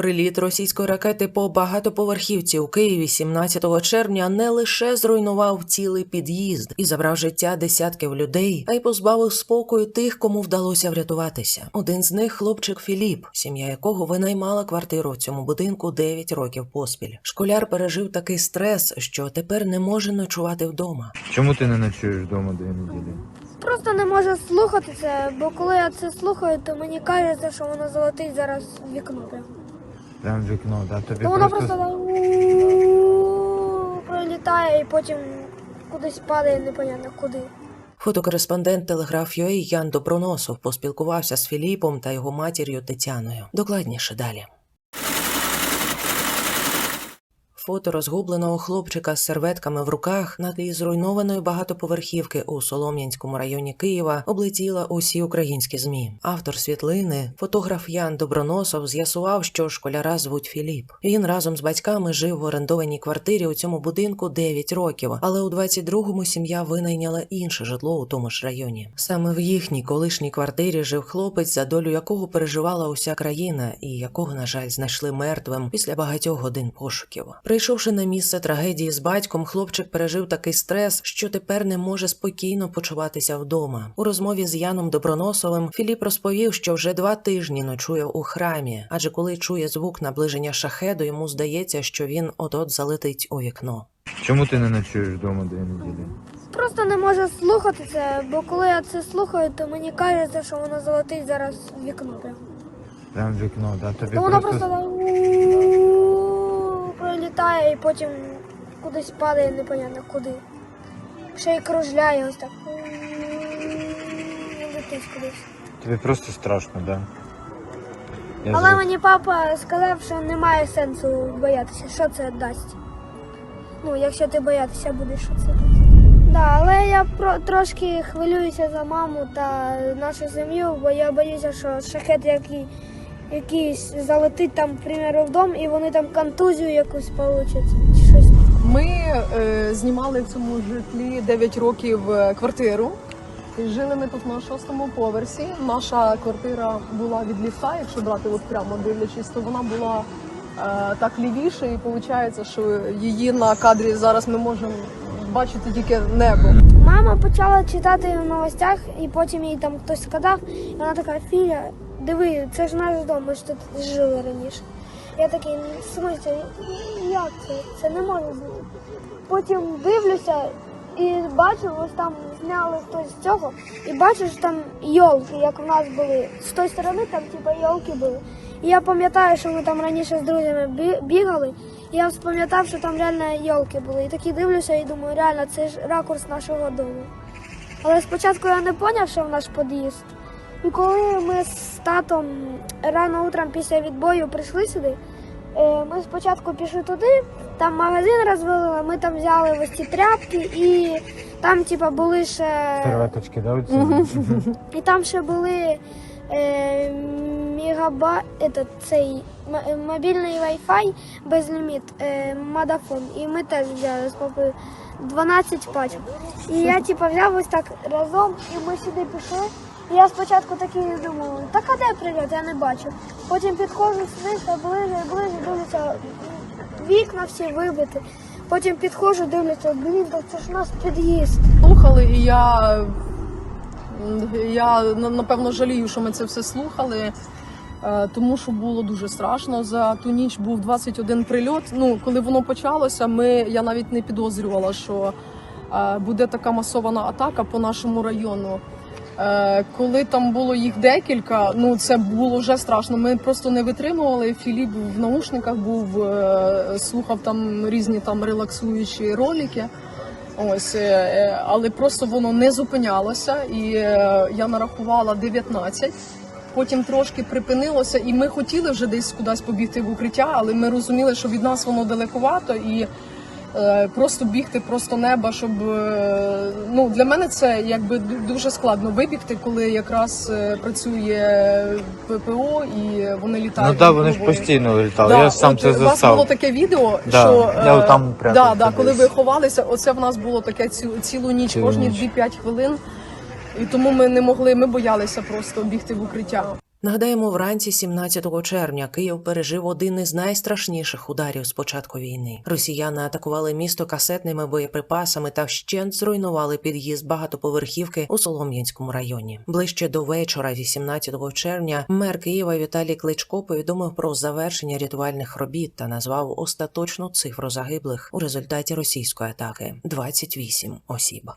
Приліт російської ракети по багатоповерхівці у Києві 17 червня не лише зруйнував цілий під'їзд і забрав життя десятків людей, а й позбавив спокою тих, кому вдалося врятуватися. Один з них хлопчик Філіп, сім'я якого винаймала квартиру в цьому будинку 9 років поспіль. Школяр пережив такий стрес, що тепер не може ночувати вдома. Чому ти не ночуєш вдома дві неділі? Просто не можу слухати це, бо коли я це слухаю, то мені кажеться, що воно залетить зараз вікно. Прям в вікно, да? Тобі То воно просто... просто у- пролітає і потім кудись падає, непонятно куди. Фотокореспондент Телеграф.ua Ян Доброносов поспілкувався з Філіпом та його матір'ю Тетяною. Докладніше далі. Фото розгубленого хлопчика з серветками в руках на тлі зруйнованої багатоповерхівки у Солом'янському районі Києва облетіла усі українські змі. Автор світлини, фотограф Ян Доброносов, з'ясував, що школяра звуть Філіп. Він разом з батьками жив в орендованій квартирі у цьому будинку 9 років, але у 22-му сім'я винайняла інше житло у тому ж районі. Саме в їхній колишній квартирі жив хлопець, за долю якого переживала уся країна, і якого, на жаль, знайшли мертвим після багатьох годин пошуків. Прийшовши на місце трагедії з батьком, хлопчик пережив такий стрес, що тепер не може спокійно почуватися вдома. У розмові з Яном Доброносовим Філіп розповів, що вже два тижні ночує у храмі, адже коли чує звук наближення шахеду, йому здається, що він от-от залетить у вікно. Чому ти не ночуєш вдома дві неділі? Просто не можу слухати це, бо коли я це слухаю, то мені кажеться, що воно залетить зараз в вікно. Прямо. Прям вікно, да? Тобі То воно просто... просто так пролітає і потім кудись падає, непонятно куди. Ще й кружляє ось так. Летить кудись. Тобі просто страшно, да? Я Але мені папа сказав, що немає сенсу боятися, що це дасть. Ну, якщо ти боятися будеш, що це дасть. Да, але я про трошки хвилююся за маму та нашу сім'ю, бо я боюся, що шахет який, якийсь залетить там, к в дом, і вони там контузію якусь получать. Чи щось. Ми е, знімали в цьому житлі 9 років е, квартиру. І жили ми тут на шостому поверсі. Наша квартира була від ліфта, якщо брати от прямо дивлячись, то вона була е, так лівіше, і виходить, що її на кадрі зараз ми можемо бачити тільки небо. Мама почала читати в новостях, і потім їй там хтось сказав, і вона така, Філя, диви, це ж наш дом, ми ж тут жили раніше. Я такий, «Ну, як це? Це не може бути. Потім дивлюся і бачу, ось там зняли хтось з цього, і бачу, що там йолки, як у нас були. З тої сторони там типу, йолки були. І я пам'ятаю, що ми там раніше з друзями бігали, і я спам'ятав, що там реально йолки були. І такі дивлюся і думаю, реально, це ж ракурс нашого дому. Але спочатку я не зрозумів, що в наш під'їзд. Коли ми з татом рано утром після відбою прийшли сюди, е, ми спочатку пішли туди, там магазин розвели, ми там взяли ось ці тряпки і там, типа, були ще. Серветочки, да? Оці? І там ще були е, мегаба, этот, цей мобільний Wi-Fi безліміт, е, мадафон. І ми теж взяли з папою 12 пачок. І я типу, взяв ось так разом, і ми сюди пішли. І я спочатку такий думав, так а де прильот, я не бачу. Потім підходжу сюди, та ближе, ближе, дивлюся, вікна всі вибиті. Потім підходжу, дивлюся, блін, так це ж у нас під'їзд. Слухали, і я, я напевно жалію, що ми це все слухали. е, Тому що було дуже страшно. За ту ніч був 21 прильот. Ну, коли воно почалося, ми я навіть не підозрювала, що е, буде така масована атака по нашому району. Е, Коли там було їх декілька, ну це було вже страшно. Ми просто не витримували. Філіп в наушниках був, е, слухав там різні там релаксуючі ролики. Ось, е, але просто воно не зупинялося, і я нарахувала 19. Потім трошки припинилося, і ми хотіли вже десь кудись побігти в укриття, але ми розуміли, що від нас воно далековато, і просто бігти просто неба, щоб е, ну для мене це якби дуже складно вибігти, коли якраз е, працює ППО і вони літають. Ну так, над вони ж постійно літали. Да, Я сам от це У вас було таке відео, Да, що я е, отам да, да, коли ви ховалися, оце в нас було таке цю, цілу ніч, Цілу кожні ніч. 2-5 хвилин. І тому ми не могли, ми боялися просто бігти в укриття. Нагадаємо, вранці 17 червня Київ пережив один із найстрашніших ударів з початку війни. Росіяни атакували місто касетними боєприпасами та вщент зруйнували під'їзд багатоповерхівки у Солом'янському районі. Ближче до вечора, 18 червня, мер Києва Віталій Кличко повідомив про завершення рятувальних робіт та назвав остаточну цифру загиблих у результаті російської атаки 28 осіб.